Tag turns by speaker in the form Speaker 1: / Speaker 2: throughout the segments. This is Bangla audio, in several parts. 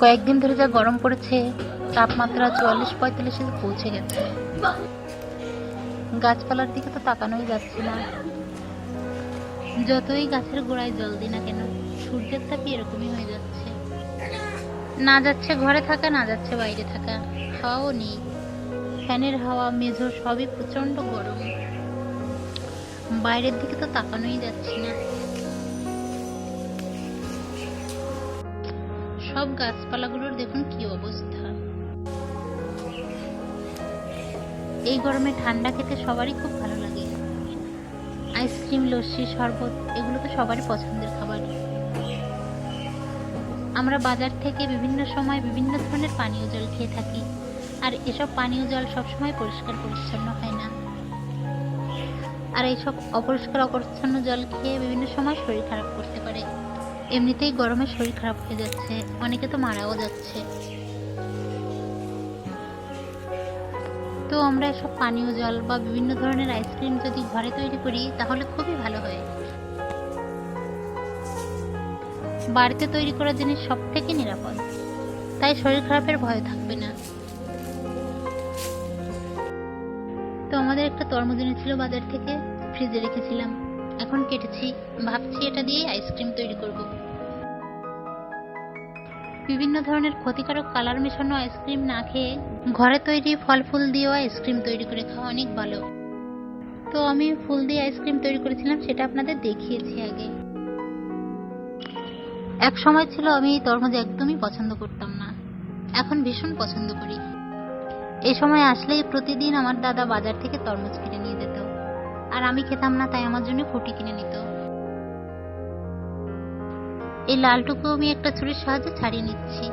Speaker 1: কয়েকদিন ধরে যা গরম পড়েছে, তাপমাত্রা চুয়াল্লিশ পঁয়তাল্লিশে পৌঁছে গেছে। গাছপালার দিকে তো তাকানোই যাচ্ছে না। যতই গাছের গোড়ায় জল দিই না কেন, সূর্যের তাপই এরকমই হয়ে যাচ্ছে। না যাচ্ছে ঘরে থাকা, না যাচ্ছে বাইরে থাকা, হাওয়াও নেই। ফ্যানের হাওয়া, মেঝো সবই প্রচণ্ড গরম। বাইরের দিকে তো তাকানোই যাচ্ছে না। সব গাছপালাগুলোর দেখুন কি অবস্থা। এই গরমে ঠান্ডা খেতে সবারই খুব ভালো লাগে। আইসক্রিম, লস্যি, শরবত, এগুলো তো সবারই পছন্দের খাবার। আমরা বাজার থেকে বিভিন্ন সময় বিভিন্ন ধরনের পানীয় জল খেয়ে থাকি, আর এসব পানীয় জল সবসময় পরিষ্কার পরিচ্ছন্ন হয় না। আর এইসব অপরিষ্কার, অপরিচ্ছন্ন জল খেয়ে বিভিন্ন সময় শরীর খারাপ করতে এমনিতেই গরমে শরীর খারাপ হয়ে যাচ্ছে, অনেকে তো মারাও যাচ্ছে। তো আমরা এসব পানীয় জল বা বিভিন্ন ধরনের আইসক্রিম যদি ঘরে তৈরি করি, তাহলে খুবই ভালো হয়। বাড়িতে তৈরি করা জিনিস সব থেকে নিরাপদ। তাই শরীর খারাপের ভয় থাকবে না। তো আমাদের একটা তরমুজ এনেছিল বাজার থেকে, ফ্রিজে রেখেছিলাম। এখন কেটেছি, ভাবছি এটা দিয়ে আইসক্রিম তৈরি করব। বিভিন্ন ধরনের ক্ষতিকারক কালার মেশানো আইসক্রিম না খেয়ে ঘরে তৈরি ফল ফুল দিয়েও আইসক্রিম তৈরি করে খাওয়া অনেক ভালো। তো আমি ফুল দিয়ে আইসক্রিম তৈরি করেছিলাম, সেটা আপনাদের দেখিয়েছি আগে। এক সময় ছিল আমি তরমুজ একদমই পছন্দ করতাম না। এখন ভীষণ পছন্দ করি। এই সময় আসলেই প্রতিদিন আমার দাদা বাজার থেকে তরমুজ কিনে নিয়ে যেত। আর আমি খেতাম না, তাই আমার জন্য ফুটি কিনে নিত। এই লালটুকু আমি একটা ছুরির সাহায্যে ছাড়িয়ে নিচ্ছি।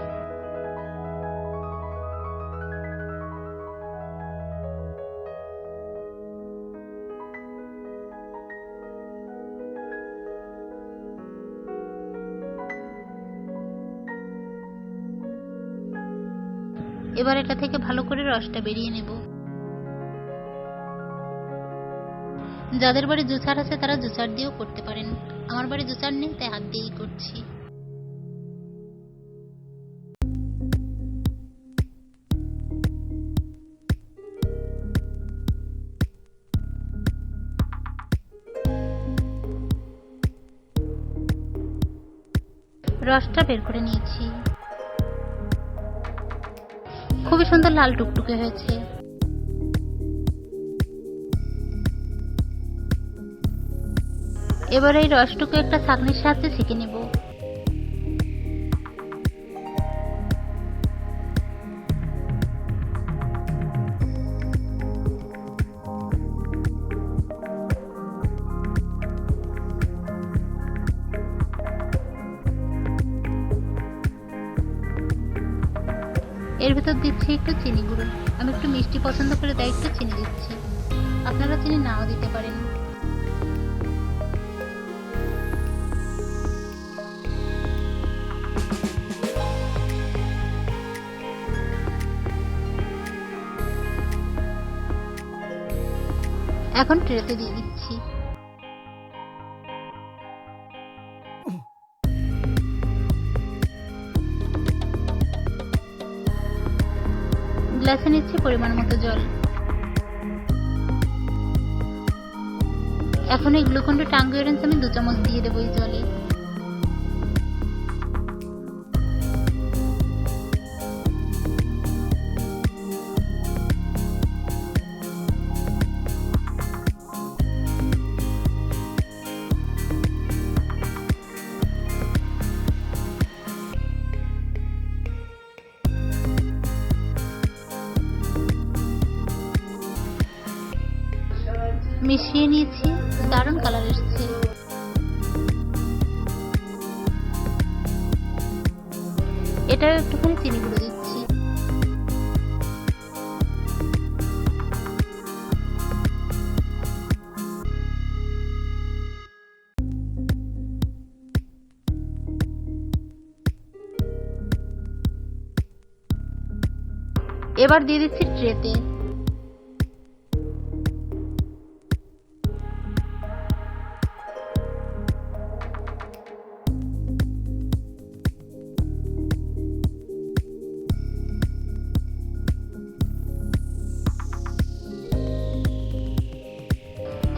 Speaker 1: এবার এটা থেকে ভালো করে রসটা বেরিয়ে নেব। যাদের বাড়ি জুসার আছে তারা জুসার দিয়েও করতে পারেন। আমার বাড়ি জুসার নেই, তাই হাত দিয়েই করছি। রসটা বের করে নিয়েছি। খুবই সুন্দর লাল টুকটুকে হয়েছে। এবার এই রসটুকু একটা ছাঁকনির সাহায্যে ছেঁকে নেব। এর ভেতর দিচ্ছি একটু চিনি গুঁড়ো। আমি একটু মিষ্টি পছন্দ করে তাই একটু চিনি দিচ্ছি। আপনারা চিনি নাও দিতে পারেন। এখন ট্রেতে দিয়ে দিচ্ছি। গ্লাসে নিচ্ছি পরিমাণ মতো জল। এখন এই গ্লুকন্ড টাঙ্গু অরেঞ্জ আমি দু চামচ দিয়ে দেবো এই জলে। মিশিয়ে নিয়েছি দারুণ কালার এসছে। এটা একটুখানি চিনি গুঁড়ো দিচ্ছি। এবার দিয়ে দিচ্ছি ট্রেতে।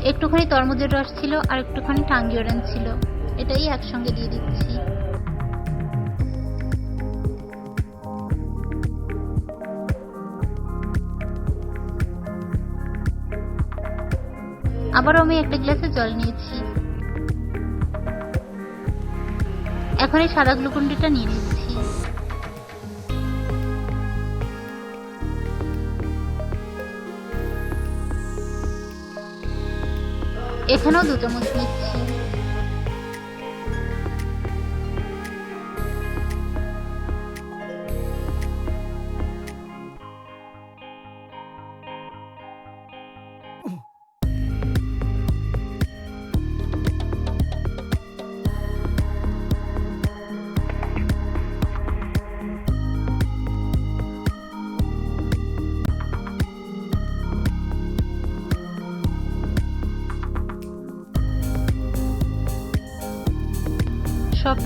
Speaker 1: একটুখানি তরমুজের রস ছিল আর একটুখানি টাঙ্গি অরেঞ্জ ছিল। এটাই একসঙ্গে দিয়ে দিচ্ছি। আবারও আমি একটা গ্লাসে জল নিয়েছি। এখন এই সাদা গ্লুকন্ডিটা নিয়ে নিচ্ছি। এখানেও দু চামচ নিচ্ছি।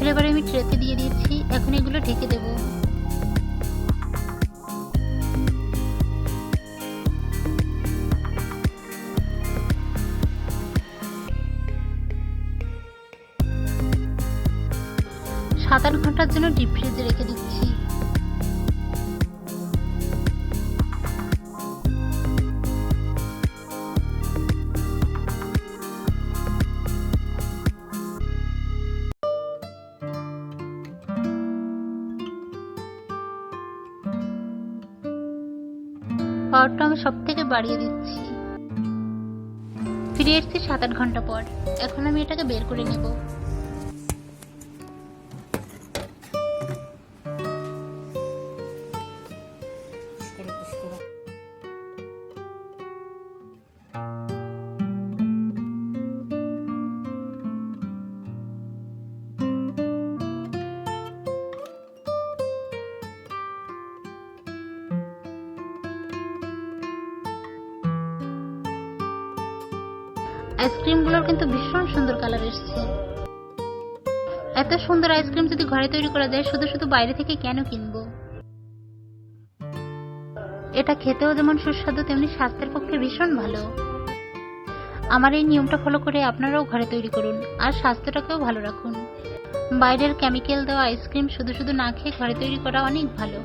Speaker 1: ফ্লেভার আমি ট্রেতে দিয়ে দিচ্ছি। এখন এগুলো ঢেকে দেব। সাত আট ঘণ্টার জন্য ডিপ ফ্রিজে রেখে দিচ্ছি। পাওয়ারটা আমি সব থেকে বাড়িয়ে দিচ্ছি। ফিরে এসেছি সাত আট ঘণ্টা পর। এখন আমি এটাকে বের করে নেব। আইসক্রিমগুলোর কিন্তু ভীষণ সুন্দর কালার এসছে। এত সুন্দর আইসক্রিম যদি ঘরে তৈরি করা যায়, শুধু শুধু বাইরে থেকে কেন কিনবো? এটা খেতেও যেমন সুস্বাদু, তেমনি স্বাস্থ্যের পক্ষে ভীষণ ভালো। আমার এই নিয়মটা ফলো করে আপনারাও ঘরে তৈরি করুন, আর স্বাস্থ্যটাকেও ভালো রাখুন। বাইরের কেমিক্যাল দেওয়া আইসক্রিম শুধু শুধু না খেয়ে ঘরে তৈরি করা অনেক ভালো।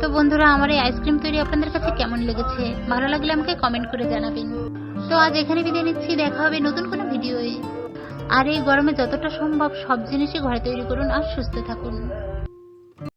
Speaker 1: তো বন্ধুরা, আমার এই আইসক্রিম তৈরি আপনাদের কাছে কেমন লেগেছে? ভালো লাগলে আমাকে কমেন্ট করে জানাবেন। তো আজ এখানে বিদায় নিচ্ছি, দেখা হবে নতুন কোনো ভিডিওয়ে। আর এই গরমে যতটা সম্ভব সব জিনিসই ঘরে তৈরি করুন আর সুস্থ থাকুন।